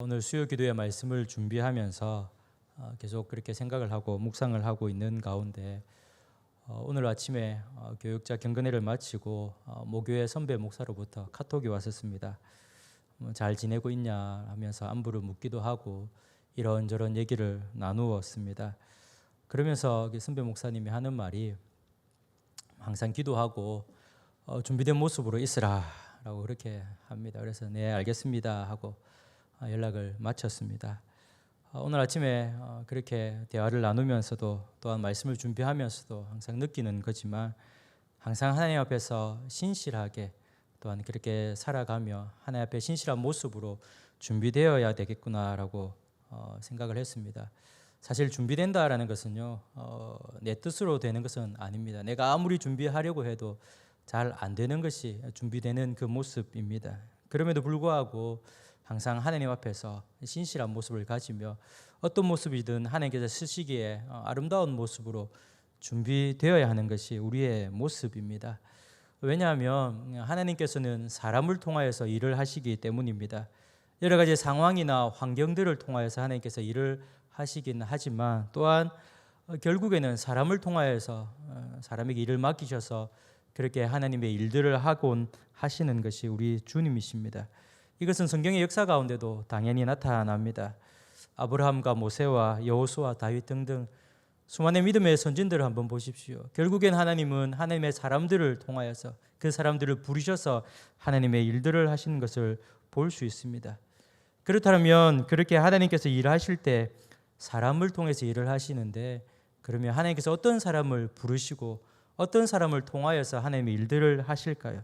오늘 수요 기도의 말씀을 준비하면서 어, 계속 그렇게 생각을 하고 묵상을 하고 있는 가운데 어, 오늘 아침에 어, 교육자 경건회를 마치고 어, 모교회 선배 목사로부터 카톡이 왔었습니다. 뭐잘 지내고 있냐 하면서 안부를 묻기도 하고 이런저런 얘기를 나누었습니다. 그러면서 그 선배 목사님이 하는 말이 항상 기도하고 어, 준비된 모습으로 있으라라고 그렇게 합니다. 그래서 네 알겠습니다 하고 어, 연락을 마쳤습니다. 어, 오늘 아침에 어, 그렇게 대화를 나누면서도 또한 말씀을 준비하면서도 항상 느끼는 거지만 항상 하나님 앞에서 신실하게 또한 그렇게 살아가며 하나님 앞에 신실한 모습으로 준비되어야 되겠구나라고 어, 생각을 했습니다. 사실 준비된다라는 것은요 어, 내 뜻으로 되는 것은 아닙니다. 내가 아무리 준비하려고 해도 잘 안 되는 것이 준비되는 그 모습입니다. 그럼에도 불구하고 항상 하나님 앞에서 신실한 모습을 가지며 어떤 모습이든 하나님께서 쓰시기에 어, 아름다운 모습으로 준비되어야 하는 것이 우리의 모습입니다. 왜냐하면 하나님께서는 사람을 통하여서 일을 하시기 때문입니다. 여러 가지 상황이나 환경들을 통하여서 하나님께서 일을 하시긴 하지만 또한 어, 결국에는 사람을 통하여서 어, 사람에게 일을 맡기셔서 그렇게 하나님의 일들을 하곤 하시는 것이 우리 주님이십니다. 이것은 성경의 역사 가운데도 당연히 나타납니다. 아브라함과 모세와 여호수아 다윗 등등 수많은 믿음의 선진들을 한번 보십시오. 결국엔 하나님은 하나님의 사람들을 통하여서 그 사람들을 부르셔서 하나님의 일들을 하시는 것을 볼 수 있습니다. 그렇다면 그렇게 하나님께서 일하실 때 사람을 통해서 일을 하시는데 그러면 하나님께서 어떤 사람을 부르시고 어떤 사람을 통하여서 하나님의 일들을 하실까요?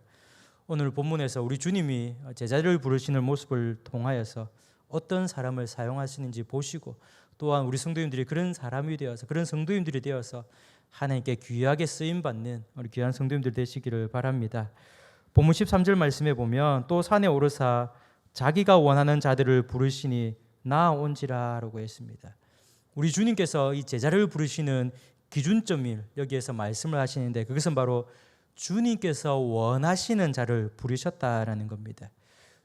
오늘 본문에서 우리 주님이 제자를 부르시는 모습을 통하여서 어떤 사람을 사용하시는지 보시고 또한 우리 성도님들이 그런 사람이 되어서 그런 성도님들이 되어서 하나님께 귀하게 쓰임 받는 우리 귀한 성도님들 되시기를 바랍니다. 본문 13절 말씀에 보면 또 산에 오르사 자기가 원하는 자들을 부르시니 나 온지라라고 했습니다. 우리 주님께서 이 제자를 부르시는 기준점을 여기에서 말씀을 하시는데 그것은 바로 주님께서 원하시는 자를 부르셨다라는 겁니다.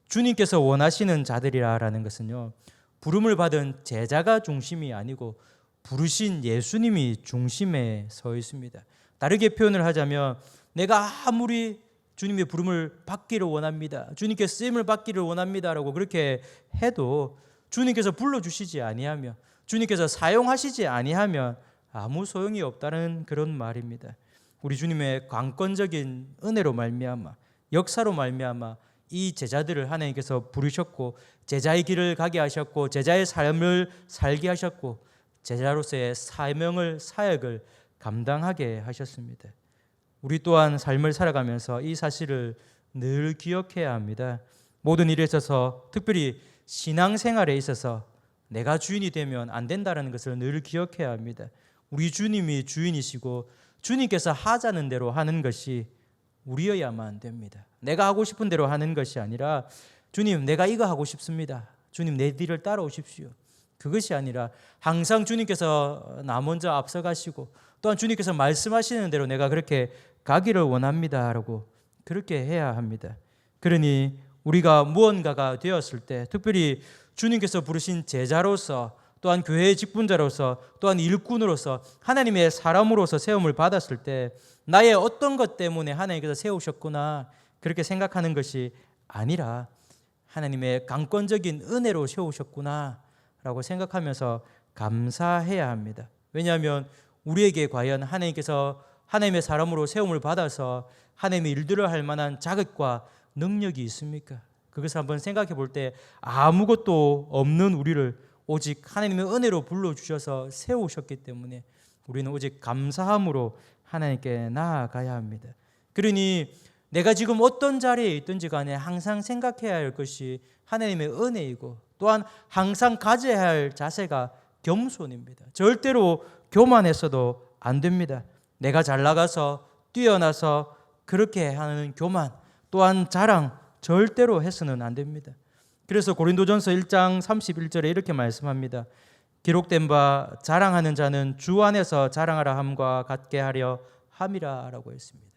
주님께서 원하시는 자들이라는 것은요. 부름을 받은 제자가 중심이 아니고 부르신 예수님이 중심에 서 있습니다. 다르게 표현을 하자면 내가 아무리 주님의 부름을 받기를 원합니다. 주님께 쓰임을 받기를 원합니다라고 그렇게 해도 주님께서 불러 주시지 아니하며 주님께서 사용하시지 아니하면 아무 소용이 없다는 그런 말입니다. 우리 주님의 관건적인 은혜로 말미암아 역사로 말미암아 이 제자들을 하나님께서 부르셨고 제자의 길을 가게 하셨고 제자의 삶을 살게 하셨고 제자로서의 사명을 사역을 감당하게 하셨습니다. 우리 또한 삶을 살아가면서 이 사실을 늘 기억해야 합니다. 모든 일에 있어서 특별히 신앙생활에 있어서 내가 주인이 되면 안 된다는 것을 늘 기억해야 합니다. 우리 주님이 주인이시고 주님께서 하자는 대로 하는 것이 우리여야만 됩니다. 내가 하고 싶은 대로 하는 것이 아니라 주님 내가 이거 하고 싶습니다. 주님 내 뒤를 따라오십시오. 그것이 아니라 항상 주님께서 나 먼저 앞서가시고 또한 주님께서 말씀하시는 대로 내가 그렇게 가기를 원합니다라고 그렇게 해야 합니다. 그러니 우리가 무언가가 되었을 때 특별히 주님께서 부르신 제자로서 또한 교회의 직분자로서 또한 일꾼으로서 하나님의 사람으로서 세움을 받았을 때 나의 어떤 것 때문에 하나님께서 세우셨구나 그렇게 생각하는 것이 아니라 하나님의 강권적인 은혜로 세우셨구나 라고 생각하면서 감사해야 합니다. 왜냐하면 우리에게 과연 하나님께서 하나님의 사람으로 세움을 받아서 하나님의 일들을 할 만한 자격과 능력이 있습니까? 그것을 한번 생각해 볼 때 아무것도 없는 우리를 오직 하나님의 은혜로 불러 주셔서 세우셨기 때문에 우리는 오직 감사함으로 하나님께 나아가야 합니다. 그러니 내가 지금 어떤 자리에 있든지 간에 항상 생각해야 할 것이 하나님의 은혜이고 또한 항상 가져야 할 자세가 겸손입니다. 절대로 교만해서도 안 됩니다. 내가 잘 나가서 뛰어나서 그렇게 하는 교만 또한 자랑 절대로 해서는 안 됩니다. 그래서 고린도전서 1장 31절에 이렇게 말씀합니다. 기록된 바 자랑하는 자는 주 안에서 자랑하라 함과 같게 하려 함이라라고 했습니다.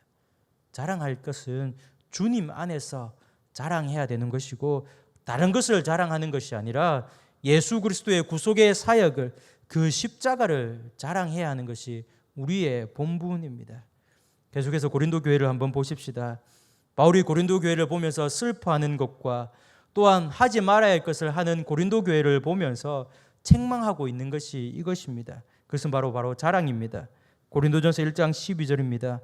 자랑할 것은 주님 안에서 자랑해야 되는 것이고 다른 것을 자랑하는 것이 아니라 예수 그리스도의 구속의 사역을 그 십자가를 자랑해야 하는 것이 우리의 본분입니다. 계속해서 고린도 교회를 한번 보십시다. 바울이 고린도 교회를 보면서 슬퍼하는 것과 또한 하지 말아야 할 것을 하는 고린도 교회를 보면서 책망하고 있는 것이 이것입니다. 그것은 바로 바로 자랑입니다. 고린도전서 1장 12절입니다.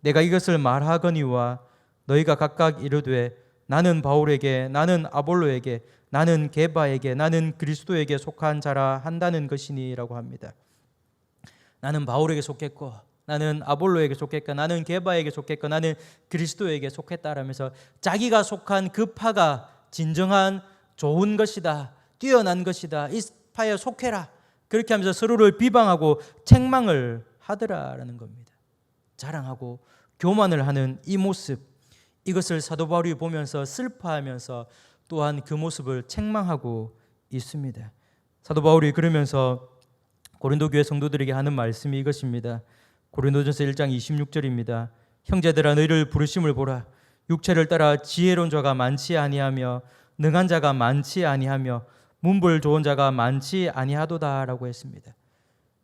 내가 이것을 말하거니와 너희가 각각 이르되 나는 바울에게 나는 아볼로에게 나는 게바에게 나는 그리스도에게 속한 자라 한다는 것이니라고 합니다. 나는 바울에게 속했고 나는 아볼로에게 속했고 나는 게바에게 속했고 나는 그리스도에게 속했다라면서 자기가 속한 그 파가 진정한 좋은 것이다. 뛰어난 것이다. 이 파에 속해라. 그렇게 하면서 서로를 비방하고 책망을 하더라라는 겁니다. 자랑하고 교만을 하는 이 모습 이것을 사도 바울이 보면서 슬퍼하면서 또한 그 모습을 책망하고 있습니다. 사도 바울이 그러면서 고린도 교회 성도들에게 하는 말씀이 이것입니다. 고린도전서 1장 26절입니다. 형제들아 너희를 부르심을 보라. 육체를 따라 지혜로운 자가 많지 아니하며 능한 자가 많지 아니하며 문벌 좋은 자가 많지 아니하도다라고 했습니다.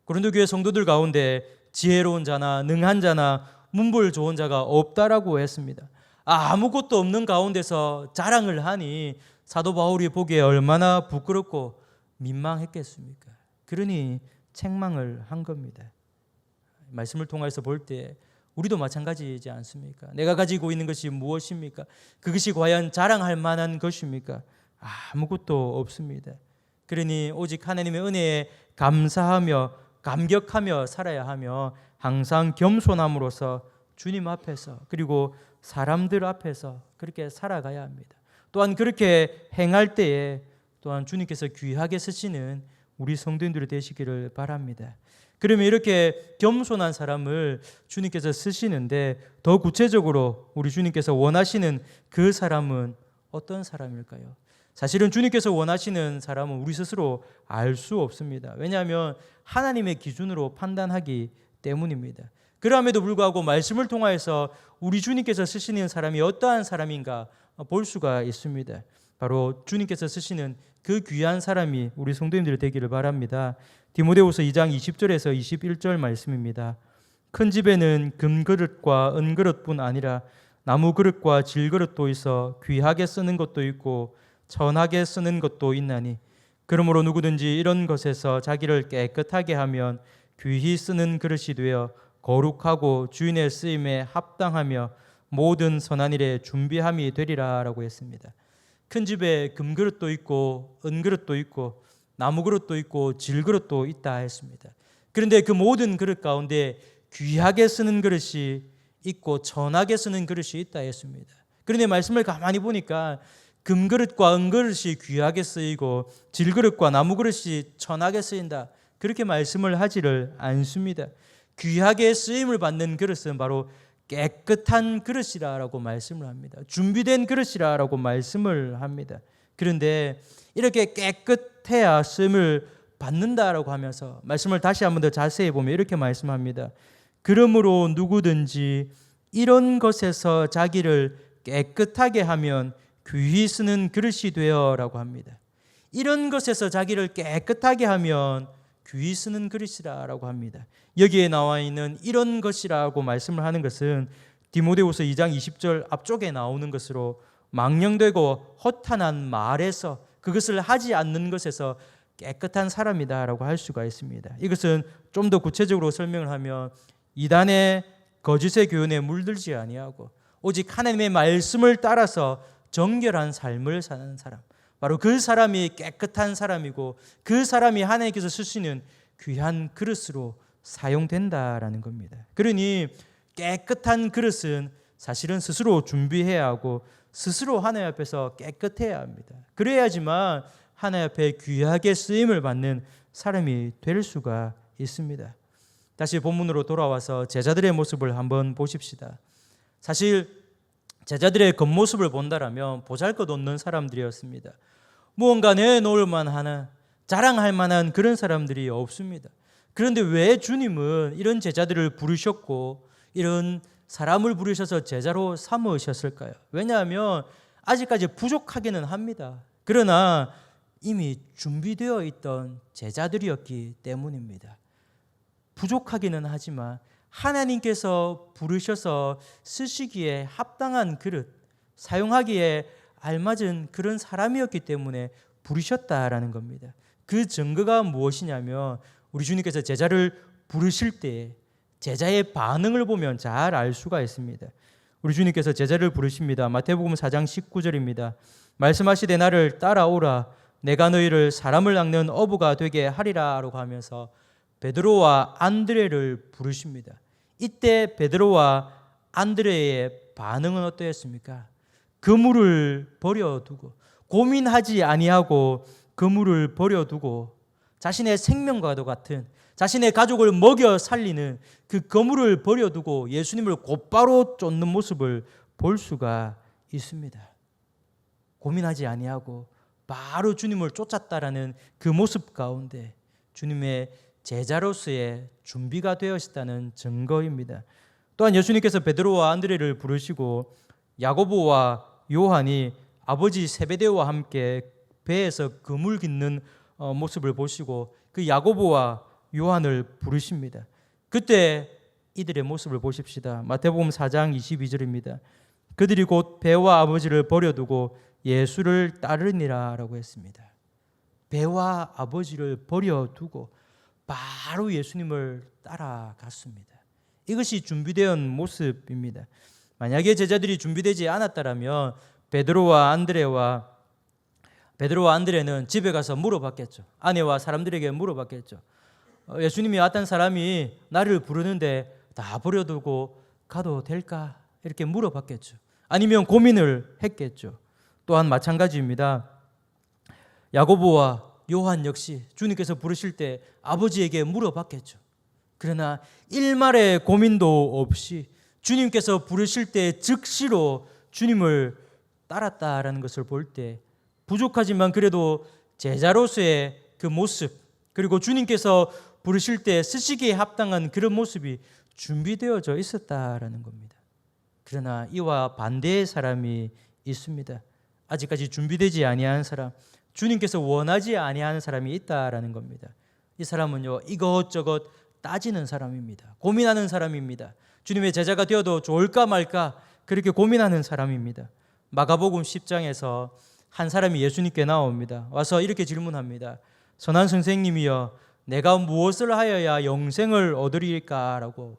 고린도 교회 성도들 가운데 지혜로운 자나 능한 자나 문벌 좋은 자가 없다라고 했습니다. 아무것도 없는 가운데서 자랑을 하니 사도 바울이 보기에 얼마나 부끄럽고 민망했겠습니까? 그러니 책망을 한 겁니다. 말씀을 통해서 볼 때 우리도 마찬가지이지 않습니까? 내가 가지고 있는 것이 무엇입니까? 그것이 과연 자랑할 만한 것입니까? 아무것도 없습니다. 그러니 오직 하나님의 은혜에 감사하며 감격하며 살아야 하며 항상 겸손함으로써 주님 앞에서 그리고 사람들 앞에서 그렇게 살아가야 합니다. 또한 그렇게 행할 때에 또한 주님께서 귀하게 쓰시는 우리 성도님들이 되시기를 바랍니다. 그러면 이렇게 겸손한 사람을 주님께서 쓰시는데 더 구체적으로 우리 주님께서 원하시는 그 사람은 어떤 사람일까요? 사실은 주님께서 원하시는 사람은 우리 스스로 알 수 없습니다. 왜냐하면 하나님의 기준으로 판단하기 때문입니다. 그럼에도 불구하고 말씀을 통하여서 우리 주님께서 쓰시는 사람이 어떠한 사람인가 볼 수가 있습니다. 바로 주님께서 쓰시는 그 귀한 사람이 우리 성도님들 되기를 바랍니다. 디모데후서 2장 20절에서 21절 말씀입니다. 큰 집에는 금그릇과 은그릇뿐 아니라 나무 그릇과 질그릇도 있어 귀하게 쓰는 것도 있고 천하게 쓰는 것도 있나니 그러므로 누구든지 이런 것에서 자기를 깨끗하게 하면 귀히 쓰는 그릇이 되어 거룩하고 주인의 쓰임에 합당하며 모든 선한 일에 준비함이 되리라라고 했습니다. 큰 집에 금그릇도 있고 은그릇도 있고 나무 그릇도 있고 질 그릇도 있다 했습니다. 그런데 그 모든 그릇 가운데 귀하게 쓰는 그릇이 있고 천하게 쓰는 그릇이 있다 했습니다. 그런데 말씀을 가만히 보니까 금그릇과 은그릇이 귀하게 쓰이고 질그릇과 나무그릇이 천하게 쓰인다. 그렇게 말씀을 하지를 않습니다. 귀하게 쓰임을 받는 그릇은 바로 깨끗한 그릇이라고 말씀을 합니다. 준비된 그릇이라고 말씀을 합니다. 그런데 이렇게 깨끗해야 쓰임을 받는다라고 하면서 말씀을 다시 한 번 더 자세히 보면 이렇게 말씀합니다. 그러므로 누구든지 이런 것에서 자기를 깨끗하게 하면 귀히 쓰는 그릇이 되어라고 합니다. 이런 것에서 자기를 깨끗하게 하면 귀히 쓰는 그릇이라고 합니다. 여기에 나와 있는 이런 것이라고 말씀을 하는 것은 디모데후서 2장 20절 앞쪽에 나오는 것으로 망령되고 허탄한 말에서 그것을 하지 않는 것에서 깨끗한 사람이다라고 할 수가 있습니다. 이것은 좀 더 구체적으로 설명을 하면 이단의 거짓의 교훈에 물들지 아니하고 오직 하나님의 말씀을 따라서 정결한 삶을 사는 사람. 바로 그 사람이 깨끗한 사람이고 그 사람이 하나님께서 쓰시는 귀한 그릇으로 사용된다라는 겁니다. 그러니 깨끗한 그릇은 사실은 스스로 준비해야 하고 스스로 하나님 앞에서 깨끗해야 합니다. 그래야지만 하나님 앞에 귀하게 쓰임을 받는 사람이 될 수가 있습니다. 다시 본문으로 돌아와서 제자들의 모습을 한번 보십시다. 사실 제자들의 겉모습을 본다라면 보잘것없는 사람들이었습니다. 무언가 내놓을 만한 자랑할 만한 그런 사람들이 없습니다. 그런데 왜 주님은 이런 제자들을 부르셨고 이런 사람을 부르셔서 제자로 삼으셨을까요? 왜냐하면 아직까지 부족하기는 합니다. 그러나 이미 준비되어 있던 제자들이었기 때문입니다. 부족하기는 하지만 하나님께서 부르셔서 쓰시기에 합당한 그릇, 사용하기에 알맞은 그런 사람이었기 때문에 부르셨다라는 겁니다. 그 증거가 무엇이냐면 우리 주님께서 제자를 부르실 때 제자의 반응을 보면 잘 알 수가 있습니다. 우리 주님께서 제자를 부르십니다. 마태복음 4장 19절입니다. 말씀하시되 나를 따라오라 내가 너희를 사람을 낚는 어부가 되게 하리라라고 하면서 베드로와 안드레를 부르십니다. 이때 베드로와 안드레의 반응은 어떠했습니까? 그물을 버려두고 고민하지 아니하고 그물을 버려두고 자신의 생명과도 같은 자신의 가족을 먹여 살리는 그 거물을 버려두고 예수님을 곧바로 쫓는 모습을 볼 수가 있습니다. 고민하지 아니하고 바로 주님을 쫓았다라는 그 모습 가운데 주님의 제자로서의 준비가 되었다는 증거입니다. 또한 예수님께서 베드로와 안드레를 부르시고 야고보와 요한이 아버지 세베대와 함께 배에서 그물 깃는 어, 모습을 보시고 그 야고보와 요한을 부르십니다. 그때 이들의 모습을 보십시다. 마태복음 4장 22절입니다. 그들이 곧 배와 아버지를 버려두고 예수를 따르니라라고 했습니다. 배와 아버지를 버려두고 바로 예수님을 따라갔습니다. 이것이 준비된 모습입니다. 만약에 제자들이 준비되지 않았다라면 베드로와 안드레와 베드로와 안드레는 집에 가서 물어봤겠죠. 아내와 사람들에게 물어봤겠죠. 어, 예수님이 어떤 사람이 나를 부르는데 다 버려두고 가도 될까? 이렇게 물어봤겠죠. 아니면 고민을 했겠죠. 또한 마찬가지입니다. 야고보와 요한 역시 주님께서 부르실 때 아버지에게 물어봤겠죠. 그러나 일말의 고민도 없이 주님께서 부르실 때 즉시로 주님을 따랐다라는 것을 볼 때 부족하지만 그래도 제자로서의 그 모습 그리고 주님께서 부르실 때 쓰시기에 합당한 그런 모습이 준비되어져 있었다라는 겁니다. 그러나 이와 반대의 사람이 있습니다. 아직까지 준비되지 아니한 사람, 주님께서 원하지 아니하는 사람이 있다라는 겁니다. 이 사람은요 이것저것 따지는 사람입니다. 고민하는 사람입니다. 주님의 제자가 되어도 좋을까 말까 그렇게 고민하는 사람입니다. 마가복음 10장에서 한 사람이 예수님께 나옵니다. 와서 이렇게 질문합니다. 선한 선생님이여 내가 무엇을 하여야 영생을 얻으리까라고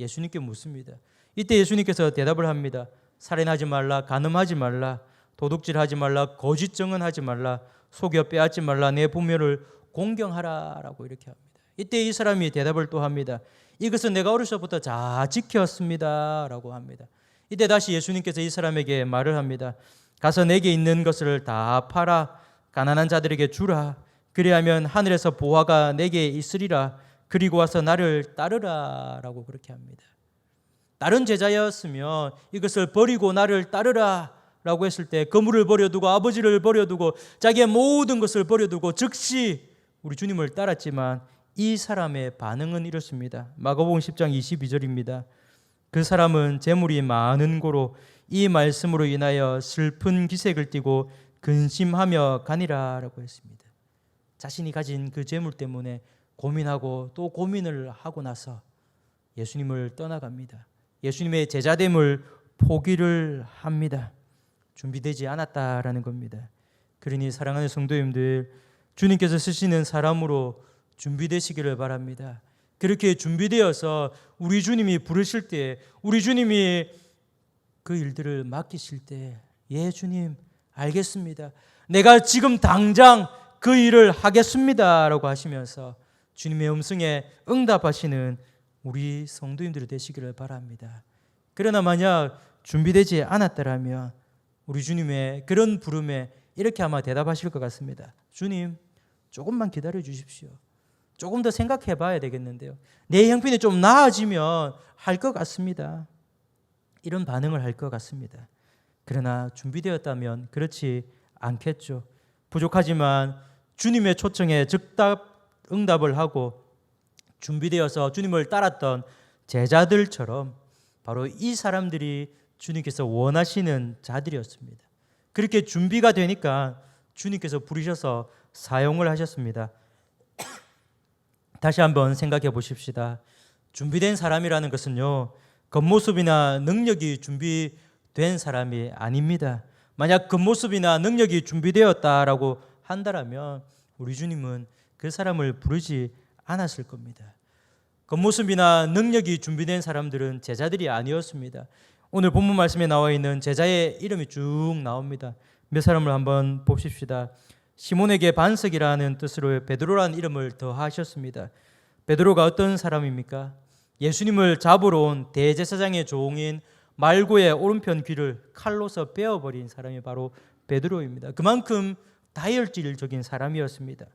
예수님께 묻습니다. 이때 예수님께서 대답을 합니다. 살인하지 말라, 간음하지 말라, 도둑질 하지 말라, 거짓 증언하지 말라, 속여 빼앗지 말라, 내 부모를 공경하라라고 이렇게 합니다. 이때 이 사람이 대답을 또 합니다. 이것은 내가 어려서부터 잘 지켰습니다라고 합니다. 이때 다시 예수님께서 이 사람에게 말을 합니다. 가서 내게 있는 것을 다 팔아 가난한 자들에게 주라. 그리하면 하늘에서 보화가 내게 있으리라. 그리고 와서 나를 따르라라고 그렇게 합니다. 다른 제자였으면 이것을 버리고 나를 따르라 라고 했을 때 거물을 버려두고 아버지를 버려두고 자기의 모든 것을 버려두고 즉시 우리 주님을 따랐지만 이 사람의 반응은 이렇습니다. 마가복음 10장 22절입니다. 그 사람은 재물이 많은 고로 이 말씀으로 인하여 슬픈 기색을 띠고 근심하며 가니라라고 했습니다. 자신이 가진 그 재물 때문에 고민하고 또 고민을 하고 나서 예수님을 떠나갑니다. 예수님의 제자됨을 포기를 합니다. 준비되지 않았다라는 겁니다. 그러니 사랑하는 성도님들 주님께서 쓰시는 사람으로 준비되시기를 바랍니다. 그렇게 준비되어서 우리 주님이 부르실 때 우리 주님이 그 일들을 맡기실 때 예 주님 알겠습니다. 내가 지금 당장 그 일을 하겠습니다 라고 하시면서 주님의 음성에 응답하시는 우리 성도님들이 되시기를 바랍니다. 그러나 만약 준비되지 않았더라면 우리 주님의 그런 부름에 이렇게 아마 대답하실 것 같습니다. 주님, 조금만 기다려 주십시오. 조금 더 생각해 봐야 되겠는데요. 내 형편이 좀 나아지면 할 것 같습니다. 이런 반응을 할 것 같습니다. 그러나 준비되었다면 그렇지 않겠죠. 부족하지만 주님의 초청에 즉답 응답을 하고 준비되어서 주님을 따랐던 제자들처럼 바로 이 사람들이 주님께서 원하시는 자들이었습니다. 그렇게 준비가 되니까 주님께서 부르셔서 사용을 하셨습니다. 다시 한번 생각해 보십시다. 준비된 사람이라는 것은요, 겉모습이나 능력이 준비된 사람이 아닙니다. 만약 겉모습이나 능력이 준비되었다라고 한다라면 우리 주님은 그 사람을 부르지 않았을 겁니다. 겉모습이나 능력이 준비된 사람들은 제자들이 아니었습니다. 오늘 본문 말씀에 나와 있는 제자의 이름이 쭉 나옵니다. 몇 사람을 한번 봅시다. 시몬에게 반석이라는 뜻으로 베드로라는 이름을 더하셨습니다. 베드로가 어떤 사람입니까? 예수님을 잡으러 온 대제사장의 종인 말고의 오른편 귀를 칼로서 베어버린 사람이 바로 베드로입니다. 그만큼 다혈질적인 사람이었습니다.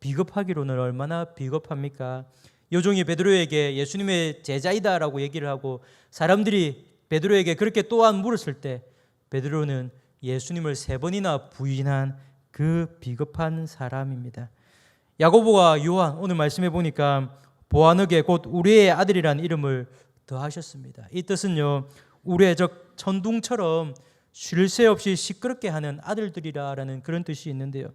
비겁하기로는 얼마나 비겁합니까? 요종이 베드로에게 예수님의 제자이다라고 얘기를 하고 사람들이 베드로에게 그렇게 또한 물었을 때 베드로는 예수님을 세 번이나 부인한 그 비겁한 사람입니다. 야고보와 요한 오늘 말씀해 보니까 보아너게 곧 우리의 아들이라는 이름을 더하셨습니다. 이 뜻은요 우리의 적 천둥처럼 쉴 새 없이 시끄럽게 하는 아들들이라라는 그런 뜻이 있는데요.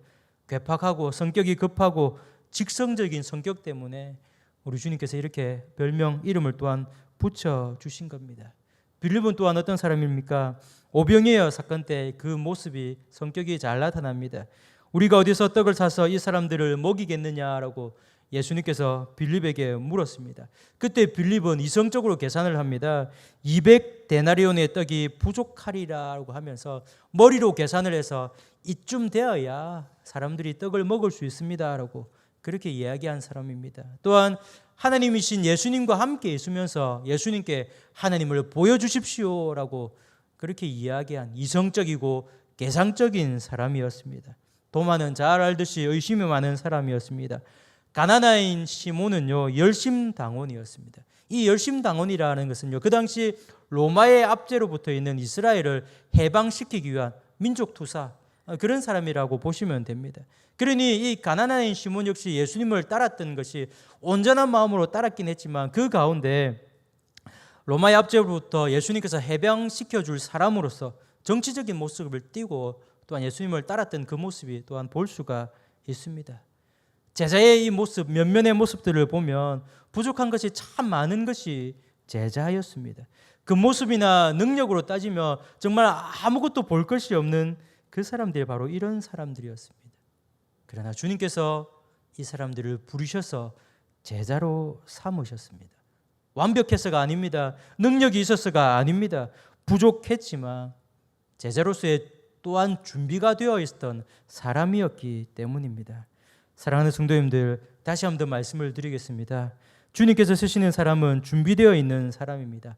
괴팍하고 성격이 급하고 직성적인 성격 때문에 우리 주님께서 이렇게 별명 이름을 또한 붙여 주신 겁니다. 빌립은 또한 어떤 사람입니까? 오병이어 사건 때 그 모습이 성격이 잘 나타납니다. 우리가 어디서 떡을 사서 이 사람들을 먹이겠느냐라고 예수님께서 빌립에게 물었습니다. 그때 빌립은 이성적으로 계산을 합니다. 200 데나리온의 떡이 부족하리라고 하면서 머리로 계산을 해서 이쯤 되어야 사람들이 떡을 먹을 수 있습니다라고 그렇게 이야기한 사람입니다. 또한 하나님이신 예수님과 함께 있으면서 예수님께 하나님을 보여주십시오라고 그렇게 이야기한 이성적이고 계상적인 사람이었습니다. 도마는 잘 알듯이 의심이 많은 사람이었습니다. 가나나인 시몬은요 열심 당원이었습니다. 이 열심 당원이라는 것은요 그 당시 로마의 압제로 붙어 있는 이스라엘을 해방시키기 위한 민족 투사 그런 사람이라고 보시면 됩니다. 그러니 이 가나나인 시몬 역시 예수님을 따랐던 것이 온전한 마음으로 따랐긴 했지만 그 가운데 로마의 압제로부터 예수님께서 해방시켜 줄 사람으로서 정치적인 모습을 띠고 또한 예수님을 따랐던 그 모습이 또한 볼 수가 있습니다. 제자의 이 모습, 면면의 모습들을 보면 부족한 것이 참 많은 것이 제자였습니다. 그 모습이나 능력으로 따지면 정말 아무것도 볼 것이 없는 그 사람들이 바로 이런 사람들이었습니다. 그러나 주님께서 이 사람들을 부르셔서 제자로 삼으셨습니다. 완벽해서가 아닙니다. 능력이 있어서가 아닙니다. 부족했지만 제자로서의 또한 준비가 되어 있었던 사람이었기 때문입니다. 사랑하는 성도님들, 다시 한번더 말씀을 드리겠습니다. 주님께서 쓰시는 사람은 준비되어 있는 사람입니다.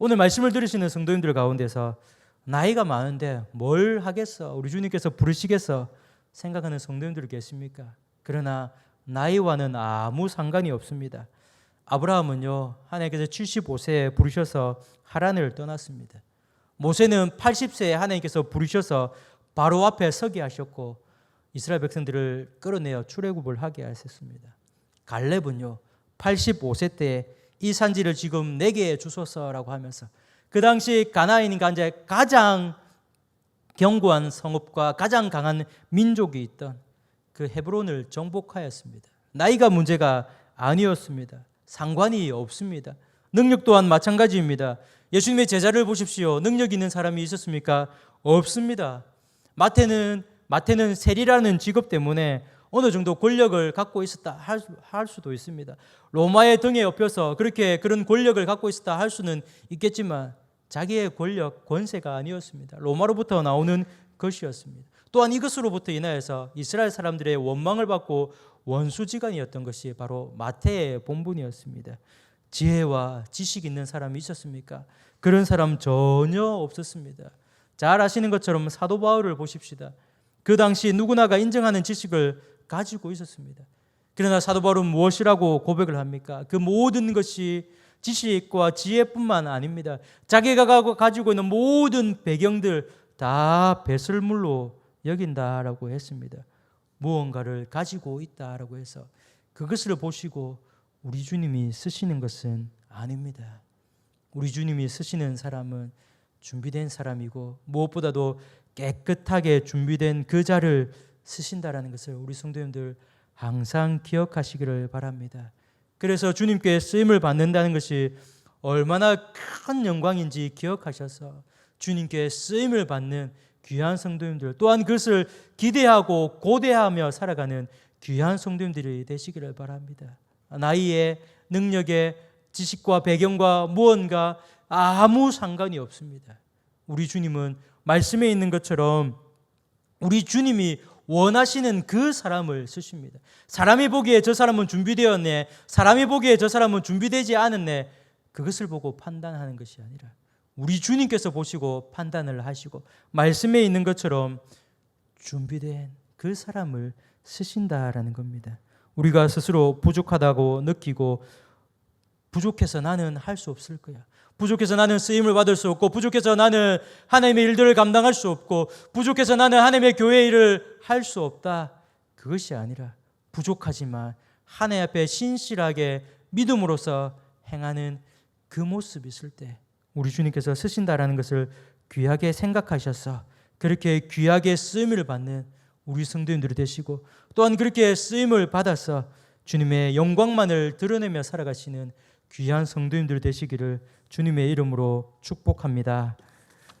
오늘 말씀을 들으시는 성도님들 가운데서 나이가 많은데 뭘 하겠어? 우리 주님께서 부르시겠어? 생각하는 성도님들 계십니까? 그러나 나이와는 아무 상관이 없습니다. 아브라함은요, 하나님께서 75세에 부르셔서 하란을 떠났습니다. 모세는 80세에 하나님께서 부르셔서 바로 앞에 서게 하셨고 이스라엘 백성들을 끌어내어 출애굽을 하게 하셨습니다. 갈렙은요 85세 때 이 산지를 지금 내게 주소서라고 하면서 그 당시 가나인 간자의 가장 견고한 성읍과 가장 강한 민족이 있던 그 헤브론을 정복하였습니다. 나이가 문제가 아니었습니다. 상관이 없습니다. 능력 또한 마찬가지입니다. 예수님의 제자를 보십시오. 능력 있는 사람이 있었습니까? 없습니다. 마태는 마태는 세리라는 직업 때문에 어느 정도 권력을 갖고 있었다 할, 할 수도 있습니다. 로마의 등에 업혀서 그렇게 그런 권력을 갖고 있었다 할 수는 있겠지만 자기의 권력, 권세가 아니었습니다. 로마로부터 나오는 것이었습니다. 또한 이것으로부터 인하여서 이스라엘 사람들의 원망을 받고 원수지간이었던 것이 바로 마태의 본분이었습니다. 지혜와 지식 있는 사람이 있었습니까? 그런 사람 전혀 없었습니다. 잘 아시는 것처럼 사도 바울을 보십시다. 그 당시 누구나가 인정하는 지식을 가지고 있었습니다. 그러나 사도 바울은 무엇이라고 고백을 합니까? 그 모든 것이 지식과 지혜뿐만 아닙니다. 자기가 가지고 있는 모든 배경들 다 배설물로 여긴다라고 했습니다. 무언가를 가지고 있다라고 해서 그것을 보시고 우리 주님이 쓰시는 것은 아닙니다. 우리 주님이 쓰시는 사람은 준비된 사람이고 무엇보다도 깨끗하게 준비된 그 자를 쓰신다라는 것을 우리 성도님들 항상 기억하시기를 바랍니다. 그래서 주님께 쓰임을 받는다는 것이 얼마나 큰 영광인지 기억하셔서 주님께 쓰임을 받는 귀한 성도님들 또한 그것을 기대하고 고대하며 살아가는 귀한 성도님들이 되시기를 바랍니다. 나이에 능력에 지식과 배경과 무언가 아무 상관이 없습니다. 우리 주님은 말씀에 있는 것처럼 우리 주님이 원하시는 그 사람을 쓰십니다. 사람이 보기에 저 사람은 준비되었네. 사람이 보기에 저 사람은 준비되지 않았네. 그것을 보고 판단하는 것이 아니라 우리 주님께서 보시고 판단을 하시고 말씀에 있는 것처럼 준비된 그 사람을 쓰신다라는 겁니다. 우리가 스스로 부족하다고 느끼고 부족해서 나는 할 수 없을 거야. 부족해서 나는 쓰임을 받을 수 없고 부족해서 나는 하나님의 일들을 감당할 수 없고 부족해서 나는 하나님의 교회 일을 할 수 없다. 그것이 아니라 부족하지만 하나님 앞에 신실하게 믿음으로써 행하는 그 모습이 있을 때 우리 주님께서 쓰신다라는 것을 귀하게 생각하셔서 그렇게 귀하게 쓰임을 받는 우리 성도님들이 되시고 또한 그렇게 쓰임을 받아서 주님의 영광만을 드러내며 살아가시는 귀한 성도님들 되시기를 주님의 이름으로 축복합니다.